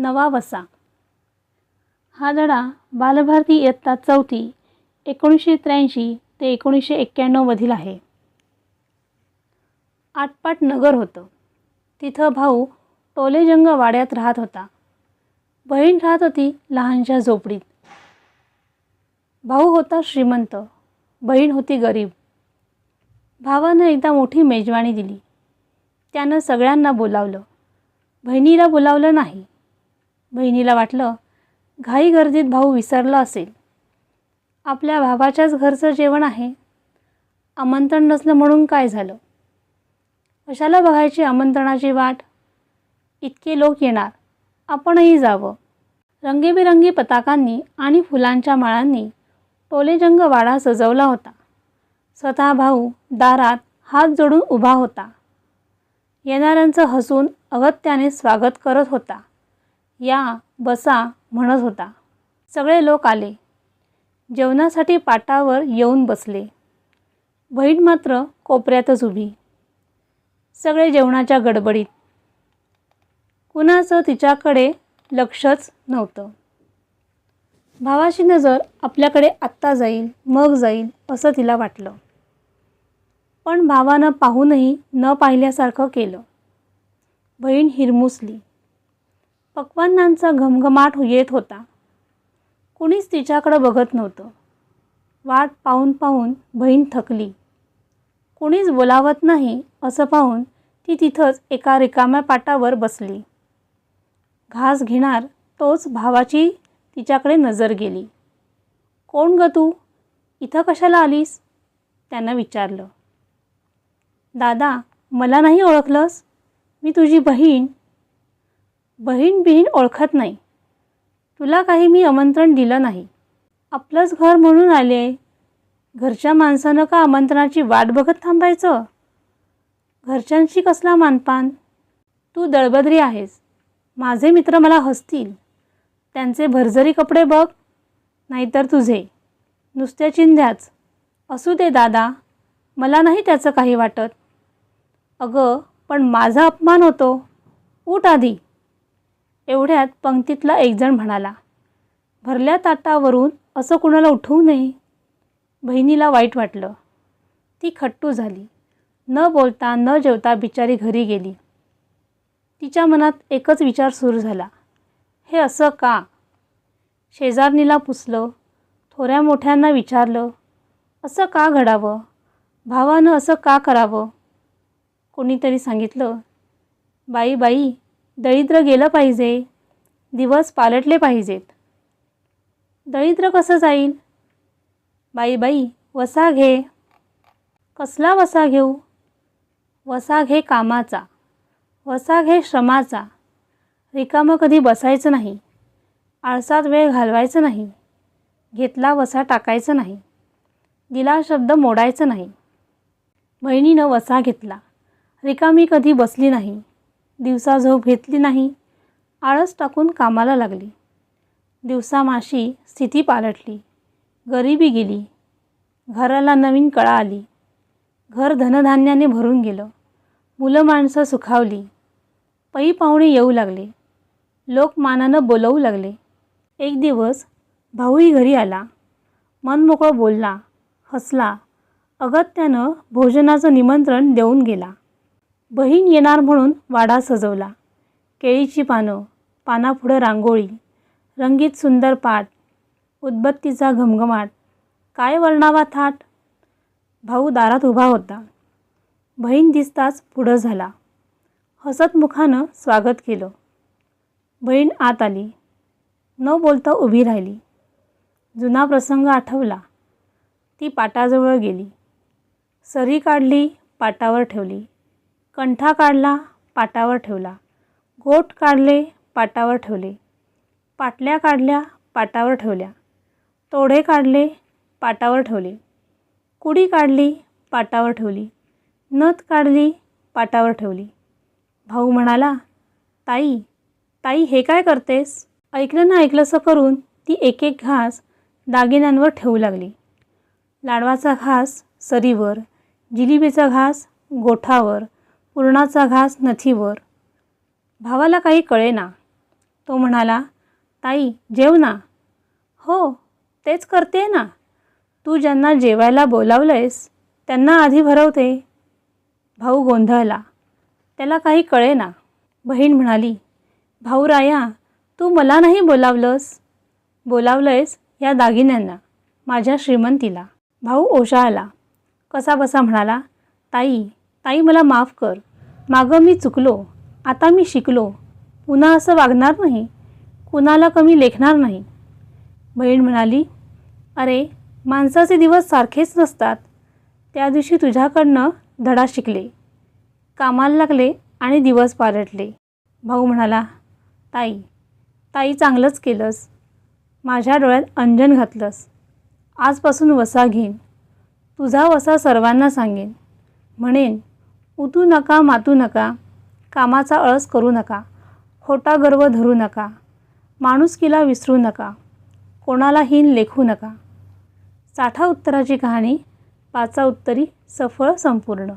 नवा वसा. हा धडा बालभारती इयत्ता चौथी एकोणीसशे त्र्याऐंशी ते एकोणीसशे एक्क्याण्णवमधील आहे. आटपाट नगर होतं. तिथं भाऊ टोलेजंग वाड्यात राहत होता. बहीण राहत होती लहानशा झोपडीत. भाऊ होता श्रीमंत बहीण होती गरीब. भावानं एकदा मोठी मेजवानी दिली. त्यानं सगळ्यांना बोलावलं. बहिणीला बोलावलं नाही. बहिणीला वाटलं घाई गर्दीत भाऊ विसरला असेल. आपल्या भावाच्याच घरचं जेवण आहे. आमंत्रण नसलं म्हणून काय झालं? कशाला बघायची आमंत्रणाची वाट? इतके लोक येणार. आपणही जावं. रंगीबिरंगी पताकांनी आणि फुलांच्या माळांनी टोलेजंग वाडा सजवला होता. स्वतः भाऊ दारात हात जोडून उभा होता. येणाऱ्यांचं हसून अगत्याने स्वागत करत होता. या बसा म्हणत होता. सगळे लोक आले. जेवणासाठी पाटावर येऊन बसले. बहीण मात्र कोपऱ्यातच उभी. सगळे जेवणाच्या गडबडीत. कुणाचं तिच्याकडे लक्षच नव्हतं. भावाची नजर आपल्याकडे आत्ता जाईल मग जाईल असं तिला वाटलं. पण भावानं पाहूनही न पाहिल्यासारखं केलं. बहीण हिरमुसली. पक्वान्नांचा घमघमाट येत होता. कुणीच तिच्याकडं बघत नव्हतं. वाट पाहून पाहून बहीण थकली. कुणीच बोलावत नाही असं पाहून ती तिथंच एका रिकाम्या पाटावर बसली. घास घेणार तोच भावाची तिच्याकडे नजर गेली. कोण ग तू? इथं कशाला आलीस? त्यानं विचारलं. दादा मला नाही ओळखलंस? मी तुझी बहीण बहीण बिहीण ओळखत नाही. तुला काही मी आमंत्रण दिलं नाही. आपलंच घर म्हणून आले. घरच्या माणसानं का आमंत्रणाची वाट बघत थांबायचं? घरच्यांशी कसला मानपान? तू दळबद्री आहेस. माझे मित्र मला हसतील. त्यांचे भरझरी कपडे बघ नाहीतर तुझे. नुसत्या चिंध्याच. असू दे दादा मला नाही त्याचं काही वाटत. अगं पण माझा अपमान होतो. उठ आधी. एवढ्यात पंक्तीतला एकजण म्हणाला भरल्या ताटावरून असं कुणाला उठवू नये. बहिणीला वाईट वाटलं. ती खट्टू झाली. न बोलता न जेवता बिचारी घरी गेली. तिच्या मनात एकच विचार सुरू झाला. हे असं का? शेजारणीला पुसलं. थोड्या मोठ्यांना विचारलं असं का घडावं? भावानं असं का करावं? कोणीतरी सांगितलं बाई बाई दरिद्र गेलं पाहिजे. दिवस पालटले पाहिजेत. दरिद्र कसं जाईल? बाई बाई वसा घे. कसला वसा घेऊ? वसा घे कामाचा. वसा घे श्रमाचा. रिकामं कधी बसायचं नाही. आळसात वेळ घालवायचं नाही. घेतला वसा टाकायचं नाही. दिला शब्द मोडायचं नाही. बहिणीनं वसा घेतला. रिकामी कधी बसली नाही. दिवसा झोप घेतली नाही आळस टाकून कामाला लागली. दिवसा माशी स्थिती पालटली. गरिबी गेली. घराला नवीन कळा आली. घर धनधान्याने भरून गेलं. मुलं माणसं सुखावली. पै पाहुणे येऊ लागले. लोक मानानं बोलवू लागले. एक दिवस भाऊही घरी आला. मनमोकळं बोलला हसला. अगत्यानं भोजनाचं निमंत्रण देऊन गेला. बहीण येणार म्हणून वाडा सजवला. केळीची पानं पानापुढं रांगोळी रंगीत सुंदर पाट उदबत्तीचा घमघमाट काय वर्णावा थाट? भाऊ दारात उभा होता. बहीण दिसताच पुढं झाला. हसत मुखानं स्वागत केलं. बहीण आत आली. न बोलता उभी राहिली. जुना प्रसंग आठवला. ती पाटाजवळ गेली. सरी काढली पाटावर ठेवली. कंठा काढला पाटावर ठेवला. गोट काढले पाटावर ठेवले. पाटल्या काढल्या पाटावर ठेवल्या. तोडे काढले पाटावर ठेवले. कुडी काढली पाटावर ठेवली. नथ काढली पाटावर ठेवली. भाऊ म्हणाला ताई ताई हे काय करतेस? ऐकलं ना ऐकलंसं करून ती एक एक घास दागिन्यांवर ठेवू लागली. लाडवाचा घास सरीवर जिलिबीचा घास गोठावर पुरणाचा घास नथीवर. भावाला काही कळेना. तो म्हणाला ताई जेव ना हो तेच करते ना. तू ज्यांना जेवायला बोलावलंयस त्यांना आधी भरवते. भाऊ गोंधळला. त्याला काही कळेना. बहीण म्हणाली भाऊ राया तू मला नाही बोलावलंस. बोलावलंयस या दागिन्यांना माझ्या श्रीमंतीला. भाऊ ओशाळला कसा बसा म्हणाला ताई ताई मला माफ कर. मागं मी चुकलो आता मी शिकलो. पुन्हा असं वागणार नाही कुणाला कमी लेखणार नाही. बहीण म्हणाली अरे माणसाचे दिवस सारखेच नसतात. त्या दिवशी तुझ्याकडनं धडा शिकले. कामाला लागले आणि दिवस पालटले भाऊ म्हणाला ताई ताई चांगलंच केलंस. माझ्या डोळ्यात अंजन घातलंस. आजपासून वसा घेईन. तुझा वसा सर्वांना सांगेन. म्हणेन उतू नका मातू नका. कामाचा अळस करू नका. खोटा गर्व धरू नका. माणुसकीला विसरू नका. कोणाला हीन लेखू नका. साठा उत्तराची कहाणी पाचा उत्तरी सफळ संपूर्ण.